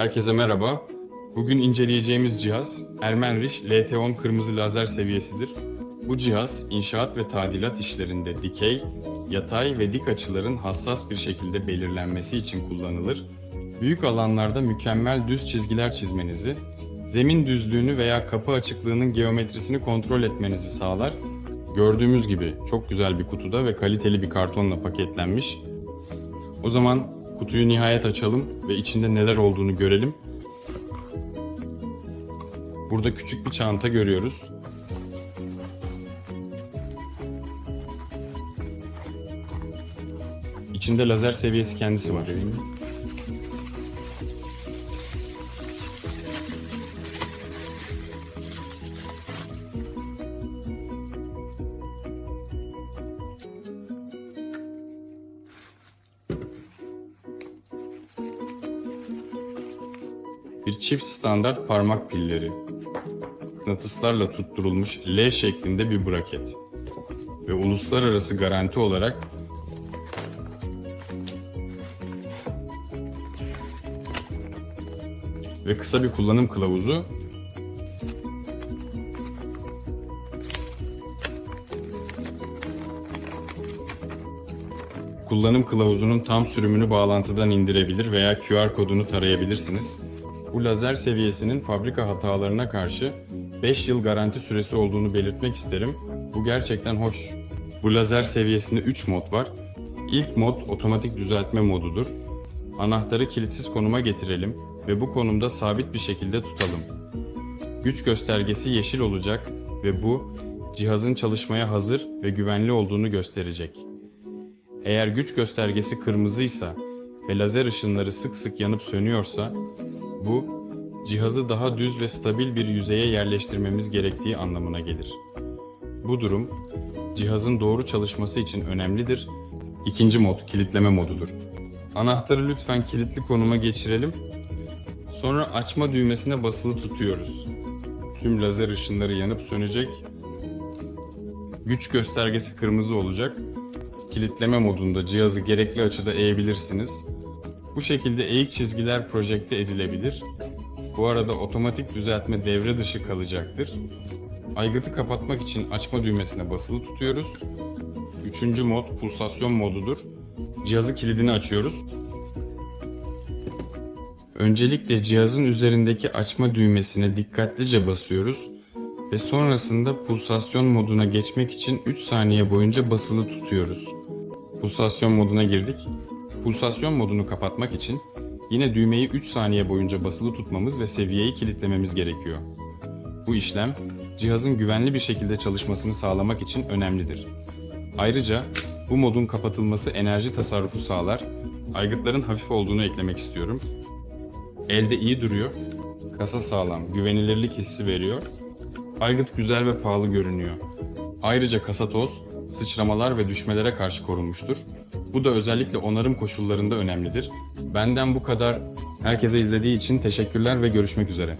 Herkese merhaba. Bugün inceleyeceğimiz cihaz Ermenrich LT10 kırmızı lazer seviyesidir. Bu cihaz inşaat ve tadilat işlerinde dikey, yatay ve dik açıların hassas bir şekilde belirlenmesi için kullanılır. Büyük alanlarda mükemmel düz çizgiler çizmenizi, zemin düzlüğünü veya kapı açıklığının geometrisini kontrol etmenizi sağlar. Gördüğümüz gibi çok güzel bir kutuda ve kaliteli bir kartonla paketlenmiş. O zaman kutuyu nihayet açalım ve içinde neler olduğunu görelim. Burada küçük bir çanta görüyoruz. İçinde lazer seviyesi kendisi var. Bir çift standart parmak pilleri. Mıknatıslarla tutturulmuş L şeklinde bir braket. Ve uluslararası garanti olarak ve kısa bir kullanım kılavuzu Kullanım kılavuzunun tam sürümünü bağlantıdan indirebilir veya QR kodunu tarayabilirsiniz. Bu lazer seviyesinin fabrika hatalarına karşı 5 yıl garanti süresi olduğunu belirtmek isterim. Bu gerçekten hoş. Bu lazer seviyesinde 3 mod var. İlk mod otomatik düzeltme modudur. Anahtarı kilitsiz konuma getirelim ve bu konumda sabit bir şekilde tutalım. Güç göstergesi yeşil olacak ve bu cihazın çalışmaya hazır ve güvenli olduğunu gösterecek. Eğer güç göstergesi kırmızıysa ve lazer ışınları sık sık yanıp sönüyorsa bu cihazı daha düz ve stabil bir yüzeye yerleştirmemiz gerektiği anlamına gelir. Bu durum cihazın doğru çalışması için önemlidir. İkinci mod kilitleme modudur. Anahtarı lütfen kilitli konuma geçirelim. Sonra açma düğmesine basılı tutuyoruz. Tüm lazer ışınları yanıp sönecek. Güç göstergesi kırmızı olacak. Kilitleme modunda cihazı gerekli açıda eğebilirsiniz. Bu şekilde eğik çizgiler projekte edilebilir. Bu arada otomatik düzeltme devre dışı kalacaktır. Aygıtı kapatmak için açma düğmesine basılı tutuyoruz. Üçüncü mod pulsasyon modudur. Cihazı kilidini açıyoruz. Öncelikle cihazın üzerindeki açma düğmesine dikkatlice basıyoruz ve sonrasında pulsasyon moduna geçmek için 3 saniye boyunca basılı tutuyoruz. Pulsasyon moduna girdik. Pulsasyon modunu kapatmak için yine düğmeyi 3 saniye boyunca basılı tutmamız ve seviyeyi kilitlememiz gerekiyor. Bu işlem cihazın güvenli bir şekilde çalışmasını sağlamak için önemlidir. Ayrıca bu modun kapatılması enerji tasarrufu sağlar. Aygıtların hafif olduğunu eklemek istiyorum. Elde iyi duruyor. Kasa sağlam, güvenilirlik hissi veriyor. Aygıt güzel ve pahalı görünüyor. Ayrıca kasa toz, sıçramalar ve düşmelere karşı korunmuştur. Bu da özellikle onarım koşullarında önemlidir. Benden bu kadar. Herkese izlediği için teşekkürler ve görüşmek üzere.